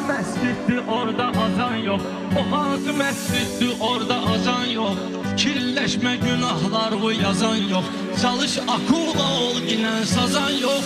hansı məsciddir orada azan yok. O hansı məsciddir orada azan yok. Kirleşme günahlar bu yazan yok. Çalış akula ol yine sazan yok.